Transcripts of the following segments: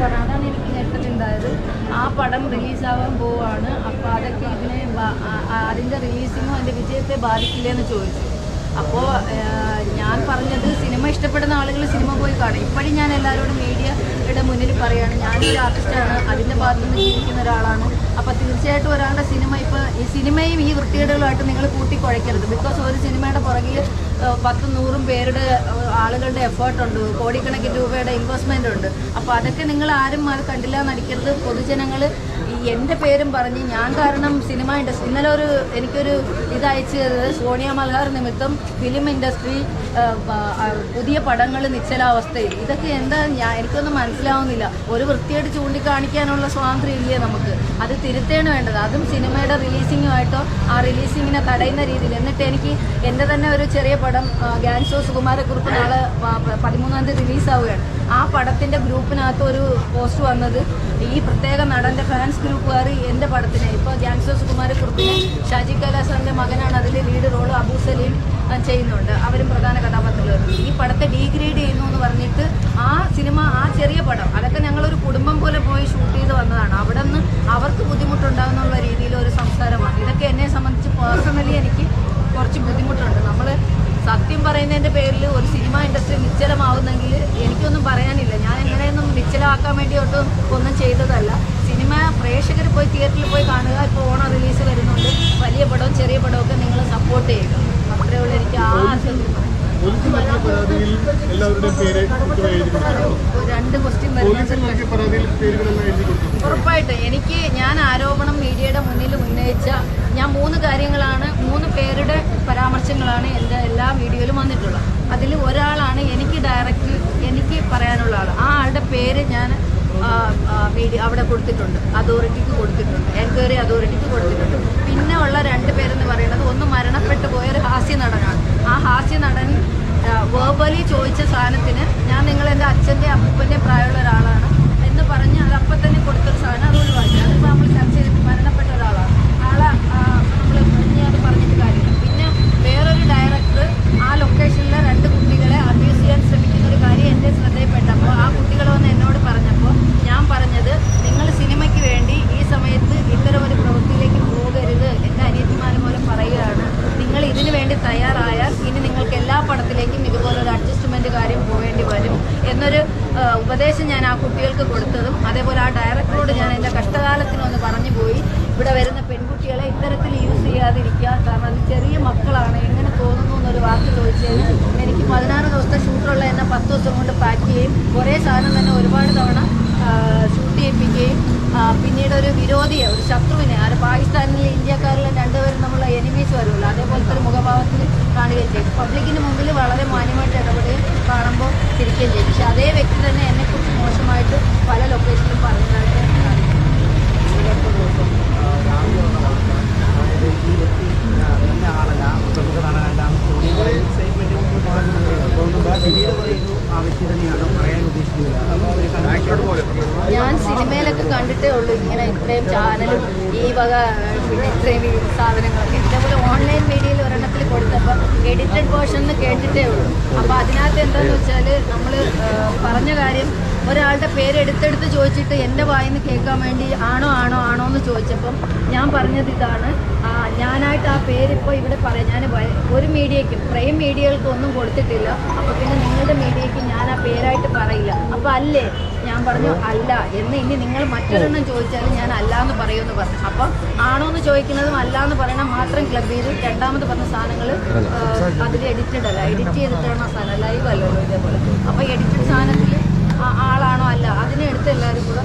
പറഞ്ഞു അതാണ് എനിക്ക് ഞെട്ടലുണ്ടായത് ആ പടം റിലീസാവാൻ പോവാണ്. അപ്പോൾ അതൊക്കെ ഇതിനെ അതിന്റെ റിലീസിങ്ങും അതിന്റെ വിജയത്തെ ബാധിക്കില്ലെന്ന് ചോദിച്ചു. അപ്പോൾ ഞാൻ പറഞ്ഞത് സിനിമ ഇഷ്ടപ്പെടുന്ന ആളുകൾ സിനിമ പോയി കാണും. ഇപ്പോഴും ഞാൻ എല്ലാവരോടും മീഡിയയുടെ മുന്നിൽ പറയുകയാണ് ഞാനൊരു ആർട്ടിസ്റ്റാണ് അതിന്റെ ഭാഗത്തുനിന്ന് ജീവിക്കുന്ന ഒരാളാണ്. അപ്പോൾ തീർച്ചയായിട്ടും ഒരാളുടെ സിനിമ ഇപ്പോൾ ഈ സിനിമയും ഈ വൃത്തികേടുകളായിട്ട് നിങ്ങൾ കൂട്ടിക്കുഴയ്ക്കരുത്. ബിക്കോസ് ഒരു സിനിമയുടെ പുറകിൽ പത്തും നൂറും പേരുടെ ആളുകളുടെ ആളുകളുടെ എഫേർട്ടുണ്ട്. കോടിക്കണക്കിന് രൂപയുടെ ഇൻവെസ്റ്റ്മെന്റ് ഉണ്ട് അപ്പോൾ അതൊക്കെ നിങ്ങൾ ആരും അത് കണ്ടില്ല നടിക്കരുത് പൊതുജനങ്ങൾ എന്റെ പേരും പറഞ്ഞ് ഞാൻ കാരണം സിനിമ ഇൻഡസ്ട്രി ഇന്നലെ ഒരു എനിക്കൊരു ഇതയച്ചത് സോണിയ മൽഹാർ നിമിത്തം ഫിലിം ഇൻഡസ്ട്രി പുതിയ പടങ്ങൾ നിശ്ചലാവസ്ഥയിൽ. ഇതൊക്കെ എന്താ ഞാൻ എനിക്കൊന്നും മനസ്സിലാവുന്നില്ല. ഒരു വൃത്തിയായിട്ട് ചൂണ്ടിക്കാണിക്കാനുള്ള സ്വാതന്ത്ര്യം ഇല്ലേ നമുക്ക്? അത് തിരുത്തേണ് വേണ്ടത്. അതും സിനിമയുടെ റിലീസിങ്ങുമായിട്ടോ ആ റിലീസിങ്ങിനെ തടയുന്ന രീതിയിൽ. എന്നിട്ട് എനിക്ക് എന്റെ തന്നെ ഒരു ചെറിയ പടം ഗാൻസോസ് സുകുമാരക്കുറിപ്പ് നാളെ പതിമൂന്നാം തീയതി റിലീസാവുകയാണ് ആ പടത്തിന്റെ ഗ്രൂപ്പിനകത്ത് ഒരു പോസ്റ്റ് വന്നത് ഈ പ്രത്യേക നടന്റെ ഫാൻസ് ഗ്രൂപ്പുകാർ എന്റെ പടത്തിനെ. ഇപ്പോൾ ഗ്യാങ്സോസ് കുമാരക്കുറുപ്പിനെ ഷാജി കൈലാസാറിന്റെ മകനാണ്. അതിൽ ലീഡ് റോൾ അബൂ സലീം ചെയ്യുന്നുണ്ട്. അവരും പ്രധാന കഥാപാത്രങ്ങൾ ഈ പടത്തെ ഡീഗ്രേഡ് ചെയ്യുന്നു എന്ന് പറഞ്ഞിട്ട് ആ സിനിമ ആ ചെറിയ പടം അതൊക്കെ ഞങ്ങളൊരു കുടുംബം പോലെ പോയി ഷൂട്ട് ചെയ്ത് വന്നതാണ്. അവിടെ ബുദ്ധിമുട്ടുണ്ടാകുന്നുള്ള രീതിയിൽ ഒരു സംസാരമാണ്. ഇതൊക്കെ എന്നെ സംബന്ധിച്ച് പേഴ്സണലി എനിക്ക് കുറച്ച് ബുദ്ധിമുട്ടുണ്ട്. നമ്മൾ സത്യം പറയുന്നതിന്റെ പേരിൽ ഒരു സിനിമ ഇൻഡസ്ട്രി നിശ്ചലമാവുന്നെങ്കിൽ എനിക്കൊന്നും പറയാനില്ല. ഞാൻ എങ്ങനെയൊന്നും നിശ്ചലമാക്കാൻ വേണ്ടിയൊട്ടും ഒന്നും ചെയ്തതല്ല. സിനിമ പ്രേക്ഷകർ പോയി തിയേറ്ററിൽ പോയി കാണുക ഇപ്പോൾ ഓണം റിലീസ് വരുന്നുണ്ട്. വലിയ പടവും ചെറിയ പടവും ഒക്കെ നിങ്ങൾ സപ്പോർട്ട് ചെയ്യുക. അത്രയുള്ള എനിക്ക് ആ ആശയം എഴുതി പേര് ഉറപ്പായിട്ട്. എനിക്ക് ഞാൻ ആരോപണം മീഡിയയുടെ മുന്നിൽ ഉന്നയിച്ച ഞാൻ മൂന്ന് കാര്യങ്ങളാണ് മൂന്ന് പേരുടെ പരാമർശങ്ങളാണ് എന്റെ എല്ലാ വീഡിയോയിലും വന്നിട്ടുള്ളത്. അതിൽ ഒരാളാണ് എനിക്ക് ഡയറക്റ്റ് എനിക്ക് പറയാനുള്ള ആൾ ആ ആളുടെ പേര് ഞാൻ മീഡിയ അവിടെ കൊടുത്തിട്ടുണ്ട്. അതോറിറ്റിക്ക് കൊടുത്തിട്ടുണ്ട്. എൻക്വയറി അതോറിറ്റിക്ക് കൊടുത്തിട്ടുണ്ട്. പിന്നെ ഉള്ള രണ്ട് പേരെന്ന് പറയുന്നത് ഒന്ന് മരണപ്പെട്ടു പോയ ഒരു ഹാസ്യ നടനാണ് ആ ഹാസ്യ നടൻ വേർബലി ചോദിച്ച സാധനത്തിന് ഞാൻ നിങ്ങൾ അച്ഛന്റെ അപ്പൂപ്പന്റെ പ്രായമുള്ള ഒരാളാണ് എന്ന് പറഞ്ഞ് അത് അപ്പം തന്നെ കൊടുത്തൊരു സാധനം അത് ഒഴിവാക്കി അതിപ്പോൾ നമ്മൾ ചർച്ച ചെയ്തിട്ട് മരണപ്പെട്ട ഒരാളാണ് ആളെ നമ്മൾ ഇനി അത് പറഞ്ഞിട്ട് കാര്യമില്ല പിന്നെ വേറൊരു ഡയറക്ടർ ആ ലൊക്കേഷനിലെ രണ്ട് കുട്ടികളെ അബ്യൂസ് ചെയ്യാൻ ശ്രമിക്കുന്ന ഒരു കാര്യം എന്റെ ശ്രദ്ധയിൽപ്പെട്ടപ്പോൾ ആ കുട്ടികൾ വന്ന് എന്നോട് പറഞ്ഞപ്പോൾ ഞാൻ പറഞ്ഞത് നിങ്ങൾ സിനിമയ്ക്ക് വേണ്ടി ഈ സമയത്ത് ഇത്തരം ഒരു പ്രവൃത്തിയിലേക്ക് പോകരുത് എന്റെ അനിയത്തിമാരെ പോലെ പറയുകയാണ് നിങ്ങൾ ഇതിനു വേണ്ടി തയ്യാറായാൽ ഇനി നിങ്ങൾക്ക് എല്ലാ പടത്തിലേക്കും ഇതുപോലെ ഒരു അഡ്ജസ്റ്റ്മെന്റ് കാര്യം പോവേണ്ടി വരും എന്നൊരു ആ, ഉപദേശം ഞാൻ ആ കുട്ടികൾക്ക് കൊടുത്തതും അതേപോലെ ആ ഡയറക്ടറോട് ഞാൻ എന്റെ കഷ്ടകാലത്തിനൊന്ന് പറഞ്ഞു പോയി. ഇവിടെ വരുന്ന പെൺകുട്ടികളെ ഇത്തരത്തിൽ യൂസ് ചെയ്യാതിരിക്കുക. കാരണം അത് ചെറിയ മക്കളാണ്. എങ്ങനെ തോന്നുന്നു എന്നൊരു വാക്ക് ചോദിച്ചാൽ എനിക്ക് പതിനാറ് ദിവസത്തെ ഷൂട്ടുള്ള എന്നെ പത്ത് ദിവസം കൊണ്ട് പാക്ക് ചെയ്യും. കുറേ സാധനം തന്നെ ഒരുപാട് തവണ ഷൂട്ട് ചെയ്യിപ്പിക്കുകയും പിന്നീട് ഒരു വിരോധിയെ ഒരു ശത്രുവിനെ അത് പാകിസ്ഥാനിലെ ഇന്ത്യക്കാരിലെ രണ്ടുപേരും നമ്മളെ എനിമീസ് വരുമല്ലോ. അതേപോലത്തെ ഒരു മുഖഭാവത്തിൽ കാണുകയും ചെയ്യും. പബ്ലിക്കിന് മുമ്പിൽ വളരെ മാന്യമായിട്ട് ഇടപെടുകയും കാണുമ്പോൾ ചിരിക്കുകയും ചെയ്യും. അതേ വ്യക്തി തന്നെ എന്നെക്കുറിച്ച് മോശമായിട്ട് പല ലൊക്കേഷനിലും പറഞ്ഞതായിട്ട് സിനിമയിലൊക്കെ കണ്ടിട്ടേ ഉള്ളൂ. ഇങ്ങനെ ഇത്രയും ചാനലും ഈ വക പിന്നെ ഇത്രയും സാധനങ്ങളൊക്കെ. ഇതേപോലെ ഓൺലൈൻ മീഡിയയിൽ ഒരെണ്ണത്തിൽ കൊടുത്തപ്പോൾ എഡിറ്റഡ് വേർഷൻ എന്ന് കേട്ടിട്ടേ ഉള്ളൂ. അപ്പോൾ അതിനകത്ത് എന്താണെന്ന് വെച്ചാൽ നമ്മൾ പറഞ്ഞ കാര്യം ഒരാളുടെ പേര് എടുത്തെടുത്ത് ചോദിച്ചിട്ട് എന്റെ വായിന്ന് കേൾക്കാൻ വേണ്ടി ആണോ ആണോ ആണോ എന്ന് ചോദിച്ചപ്പം ഞാൻ പറഞ്ഞത് ഇതാണ്. ഞാനായിട്ട് ആ പേരിപ്പോൾ ഇവിടെ പറയാം. ഞാൻ ഒരു മീഡിയയ്ക്കും പ്രൈം മീഡിയകൾക്കും ഒന്നും കൊടുത്തിട്ടില്ല. അപ്പോൾ പിന്നെ നിങ്ങളുടെ മീഡിയയ്ക്ക് ഞാൻ ആ പേരായിട്ട് പറയില്ല. അപ്പോൾ അല്ലേ? ഞാൻ പറഞ്ഞു അല്ല എന്ന് ഇനി നിങ്ങൾ മറ്റൊരെണ്ണം ചോദിച്ചാലും ഞാൻ അല്ല എന്ന് പറയുമെന്ന് പറഞ്ഞു. അപ്പം ആണോ എന്ന് ചോദിക്കുന്നതും അല്ല എന്ന് പറയണം മാത്രം ക്ലബ് ചെയ്ത് രണ്ടാമത് പറഞ്ഞ സാധനങ്ങൾ അതിൽ എഡിറ്റഡ് അല്ല. എഡിറ്റ് ചെയ്തിട്ടാണ് സാധനം? ലൈവ് അല്ലല്ലോ ഇതേപോലെ. അപ്പോൾ എഡിറ്റഡ് സാധനത്തിൽ ആളാണോ അല്ല? അതിനെ എടുത്ത് എല്ലാവരും കൂടെ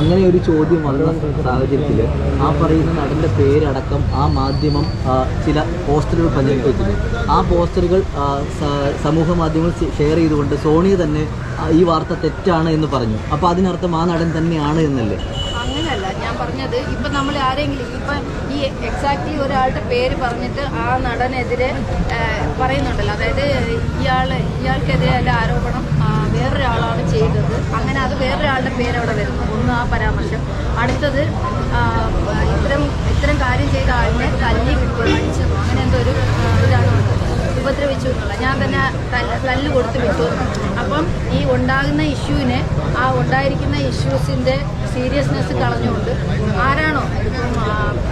അങ്ങനെ ഒരു ചോദ്യം വന്ന സാഹചര്യത്തിൽ ആ പറയുന്ന നടന്റെ പേരടക്കം ആ മാധ്യമം ചില പോസ്റ്ററുകൾ പ്രചരിപ്പിക്കുന്നു ആ പോസ്റ്ററുകൾ സമൂഹ മാധ്യമങ്ങൾ ഷെയർ ചെയ്തുകൊണ്ട് സോണി തന്നെ ഈ വാർത്ത തെറ്റാണ് എന്ന് പറഞ്ഞു. അപ്പോൾ അതിനർത്ഥം ആ നടൻ തന്നെയാണ് എന്നല്ലേ? പറഞ്ഞത്. ഇപ്പൊ നമ്മൾ ആരെങ്കിലും ഇപ്പൊ ഈ എക്സാക്ട്ലി ഒരാളുടെ പേര് പറഞ്ഞിട്ട് ആ നടനെതിരെ പറയുന്നുണ്ടല്ലോ. അതായത് ഇയാൾ ഇയാൾക്കെതിരെ അല്ല ആരോപണം വേറൊരാളാണ് ചെയ്തത്. അങ്ങനെ അത് വേറൊരാളുടെ പേര് അവിടെ വരുന്നു. ഒന്ന് ആ പരാമർശം. അടുത്തത് ഇത്തരം ഇത്തരം കാര്യം ചെയ്ത ആളിനെ തല്ലി വിട്ടു അടിച്ചു അങ്ങനെ എന്തോ ഒരു ഇതാണ് ഉപദ്രവിച്ചു എന്നുള്ള. ഞാൻ തന്നെ തല്ല് കൊടുത്ത് വിട്ടു. അപ്പം ഈ ഉണ്ടാകുന്ന ഇഷ്യൂവിനെ ആ ഉണ്ടായിരിക്കുന്ന ഇഷ്യൂസിന്റെ സീരിയസ്നെസ് കളഞ്ഞുകൊണ്ട് ആരാണോ ഇപ്പം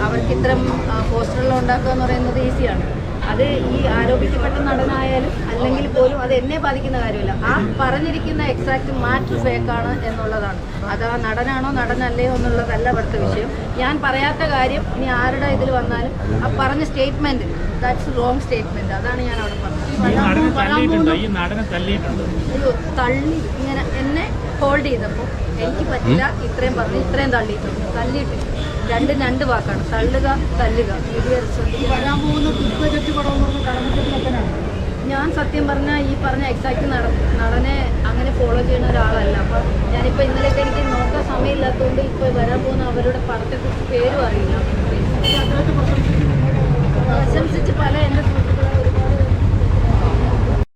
അവർക്ക് ഇത്തരം പോസ്റ്ററുകൾ ഉണ്ടാക്കുക എന്ന് പറയുന്നത് ഈസിയാണ്. അത് ഈ ആരോപിക്കപ്പെട്ട നടനായാലും അല്ലെങ്കിൽ പോലും അത് എന്നെ ബാധിക്കുന്ന കാര്യമില്ല. ആ പറഞ്ഞിരിക്കുന്ന എക്സാക്ട് മാറ്റർ ഫേക്കാണ് എന്നുള്ളതാണ്. അത് ആ നടനാണോ നടനല്ലയോ എന്നുള്ളതല്ല ഇവിടുത്തെ വിഷയം. ഞാൻ പറയാത്ത കാര്യം ഇനി ആരുടെ ഇതിൽ വന്നാലും ആ പറഞ്ഞ സ്റ്റേറ്റ്മെന്റ് ദാറ്റ്സ് റോങ് സ്റ്റേറ്റ്മെന്റ് അതാണ് ഞാൻ അവിടെ പറഞ്ഞത്. തള്ളി ഇങ്ങനെ ഹോൾഡ് ചെയ്തപ്പോൾ എനിക്ക് പറ്റില്ല ഇത്രയും പറഞ്ഞു ഇത്രയും തള്ളിയിട്ടു. തള്ളിയിട്ട് രണ്ട് രണ്ട് വാക്കാണ്. തള്ളുക തല്ലുക. ഞാൻ സത്യം പറഞ്ഞാൽ ഈ പറഞ്ഞ എക്സാക്ട് നട നടനെ അങ്ങനെ ഫോളോ ചെയ്യുന്ന ഒരാളല്ല. അപ്പം